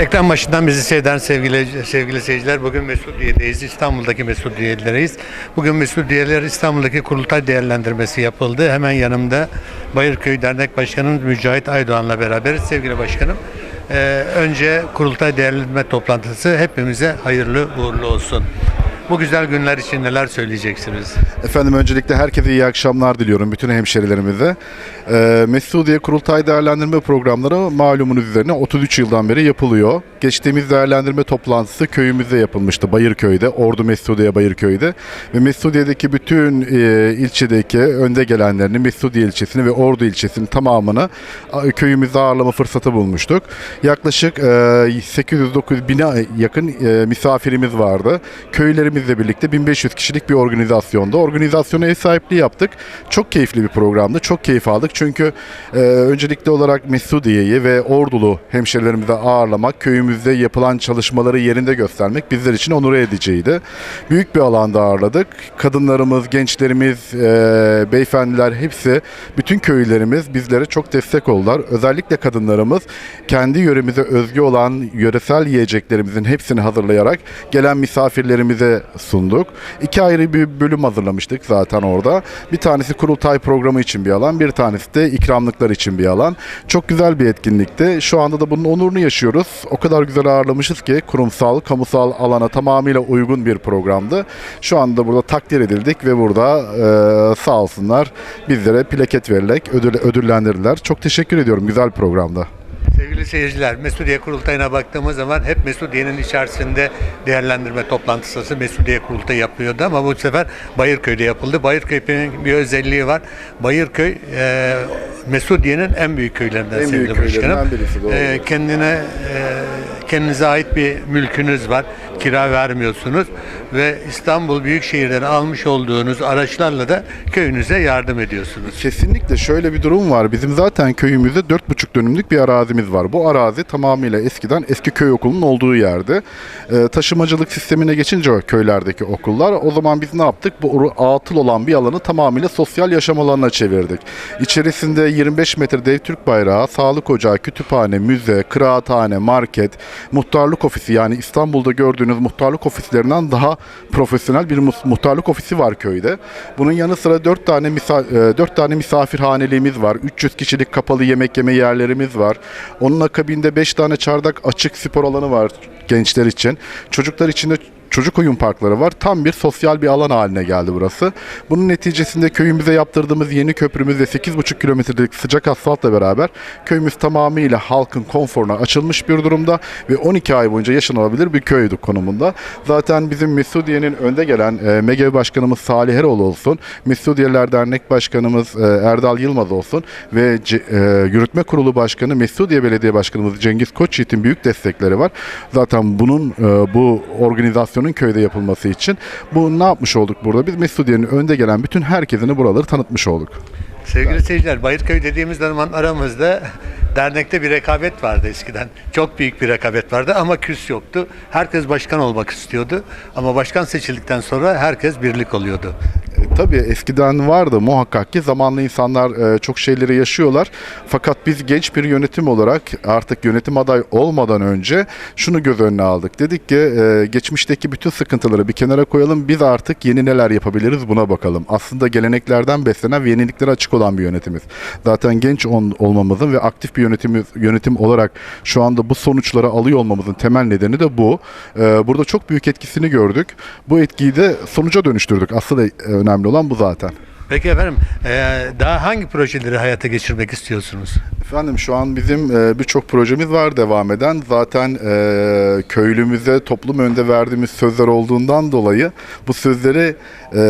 Ekran başından bizi seyreden sevgili sevgili seyirciler bugün Mesudiye'deyiz. İstanbul'daki Mesudiye'deyiz. Bugün Mesudiyeler İstanbul'daki kurultay değerlendirmesi yapıldı. Hemen yanımda Bayırköy Dernek Başkanımız Mücahit Aydoğan'la beraberiz. Sevgili başkanım, e, önce kurultay değerlendirme toplantısı hepimize hayırlı uğurlu olsun. Bu güzel günler için neler söyleyeceksiniz? Efendim öncelikle herkese iyi akşamlar diliyorum bütün hemşerilerimize. Ee, Mesudiye Kurultay Değerlendirme Programları malumunuz üzerine 33 yıldan beri yapılıyor. Geçtiğimiz değerlendirme toplantısı köyümüzde yapılmıştı Bayırköy'de, Ordu Mesudiye Bayırköy'de. Ve Mesudiye'deki bütün e, ilçedeki önde gelenlerini, Mesudiye ilçesini ve Ordu ilçesinin tamamını köyümüzde ağırlama fırsatı bulmuştuk. Yaklaşık e, 800-900 bine yakın e, misafirimiz vardı. Köylerimizle birlikte 1500 kişilik bir organizasyonda. Organizasyona ev sahipliği yaptık. Çok keyifli bir programdı. Çok keyif aldık. Çünkü e, öncelikli olarak Mesudiye'yi ve Ordulu hemşerilerimizi ağırlamak, köyümüzde yapılan çalışmaları yerinde göstermek bizler için onur ediciydi. Büyük bir alanda ağırladık. Kadınlarımız, gençlerimiz, e, beyefendiler hepsi, bütün köylülerimiz bizlere çok destek oldular. Özellikle kadınlarımız kendi yöremize özgü olan yöresel yiyeceklerimizin hepsini hazırlayarak gelen misafirlerimize sunduk. İki ayrı bir bölüm hazırlamıştık zaten orada. Bir tanesi kurultay programı için bir alan, bir tanesi de ikramlıklar için bir alan. Çok güzel bir etkinlikti. Şu anda da bunun onurunu yaşıyoruz. O kadar güzel ağırlamışız ki kurumsal, kamusal alana tamamıyla uygun bir programdı. Şu anda burada takdir edildik ve burada e, sağ olsunlar bizlere plaket verilerek ödül, ödüllendirdiler. Çok teşekkür ediyorum güzel programda. Sevgili seyirciler, Mesudiye Kurultayı'na baktığımız zaman hep Mesudiye'nin içerisinde değerlendirme toplantısı Mesudiye Kurultayı yapıyordu ama bu sefer Bayırköy'de yapıldı. Bayırköy'ün bir özelliği var. Bayırköy e, Mesudiye'nin en büyük köylerinden En büyük başkanım. birisi. E, kendine e, kendinize ait bir mülkünüz var. Kira vermiyorsunuz ve İstanbul Büyükşehir'den almış olduğunuz araçlarla da köyünüze yardım ediyorsunuz. Kesinlikle şöyle bir durum var. Bizim zaten köyümüzde 4,5 dönümlük bir arazimiz var. Bu arazi tamamıyla eskiden eski köy okulunun olduğu yerde. Ee, taşımacılık sistemine geçince köylerdeki okullar o zaman biz ne yaptık? Bu atıl olan bir alanı tamamıyla sosyal yaşam alanına çevirdik. İçerisinde 25 metre dev Türk bayrağı, sağlık ocağı, kütüphane, müze, kıraathane, market, muhtarlık ofisi yani İstanbul'da gördüğünüz muhtarlık ofislerinden daha profesyonel bir muhtarlık ofisi var köyde. Bunun yanı sıra 4 tane misa- 4 tane misafirhaneliğimiz var. 300 kişilik kapalı yemek yeme yerlerimiz var. Onun akabinde 5 tane çardak açık spor alanı var gençler için. Çocuklar için de çocuk oyun parkları var. Tam bir sosyal bir alan haline geldi burası. Bunun neticesinde köyümüze yaptırdığımız yeni köprümüz ve 8,5 kilometrelik sıcak asfaltla beraber köyümüz tamamıyla halkın konforuna açılmış bir durumda ve 12 ay boyunca yaşanılabilir bir köydü konumunda. Zaten bizim Mesudiye'nin önde gelen e, MEGEV Başkanımız Salih Eroğlu olsun, Mesudiyeler Dernek Başkanımız e, Erdal Yılmaz olsun ve e, Yürütme Kurulu Başkanı Mesudiye Belediye Başkanımız Cengiz Koçyiğit'in büyük destekleri var. Zaten bunun e, bu organizasyonun köyde yapılması için bu ne yapmış olduk burada? Biz Mesudiye'nin önde gelen bütün herkesini buraları tanıtmış olduk. Sevgili seyirciler, Bayırköy dediğimiz zaman aramızda dernekte bir rekabet vardı eskiden. Çok büyük bir rekabet vardı ama küs yoktu. Herkes başkan olmak istiyordu ama başkan seçildikten sonra herkes birlik oluyordu. Tabii eskiden vardı muhakkak ki zamanla insanlar e, çok şeyleri yaşıyorlar. Fakat biz genç bir yönetim olarak artık yönetim aday olmadan önce şunu göz önüne aldık. Dedik ki e, geçmişteki bütün sıkıntıları bir kenara koyalım. Biz artık yeni neler yapabiliriz buna bakalım. Aslında geleneklerden beslenen ve yeniliklere açık olan bir yönetimiz. Zaten genç on- olmamızın ve aktif bir yönetim yönetim olarak şu anda bu sonuçları alıyor olmamızın temel nedeni de bu. E, burada çok büyük etkisini gördük. Bu etkiyi de sonuca dönüştürdük. Asıl e, önemli olan bu zaten. Peki efendim, eee, daha hangi projeleri hayata geçirmek istiyorsunuz? Efendim şu an bizim e, birçok projemiz var devam eden. Zaten e, köylümüze toplum önünde verdiğimiz sözler olduğundan dolayı bu sözleri e,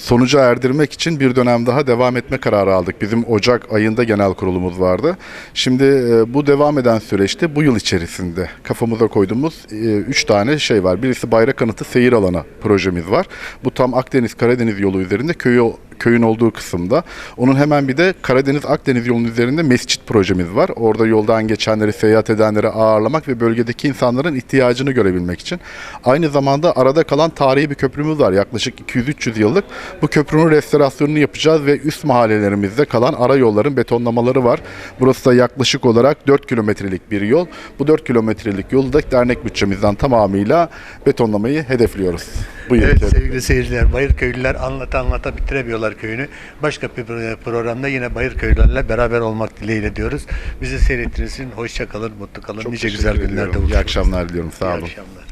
sonuca erdirmek için bir dönem daha devam etme kararı aldık. Bizim Ocak ayında genel kurulumuz vardı. Şimdi e, bu devam eden süreçte bu yıl içerisinde kafamıza koyduğumuz 3 tane şey var. Birisi bayrak anıtı seyir alanı projemiz var. Bu tam Akdeniz Karadeniz yolu üzerinde köyü köyün olduğu kısımda. Onun hemen bir de Karadeniz-Akdeniz yolunun üzerinde mescit projemiz var. Orada yoldan geçenleri, seyahat edenleri ağırlamak ve bölgedeki insanların ihtiyacını görebilmek için. Aynı zamanda arada kalan tarihi bir köprümüz var. Yaklaşık 200-300 yıllık. Bu köprünün restorasyonunu yapacağız ve üst mahallelerimizde kalan ara yolların betonlamaları var. Burası da yaklaşık olarak 4 kilometrelik bir yol. Bu 4 kilometrelik yolu da dernek bütçemizden tamamıyla betonlamayı hedefliyoruz. Bu yıl. Evet sevgili seyirciler, Bayırköylüler anlata anlata bitiremiyorlar köyünü. Başka bir pro- programda yine Bayırköylülerle beraber olmak dileğiyle diyoruz. Bizi seyrettiğiniz için hoşça kalın, mutlu kalın. Çok nice güzel günlerde İyi buluşuruz. akşamlar diliyorum. Sağ İyi olun. akşamlar.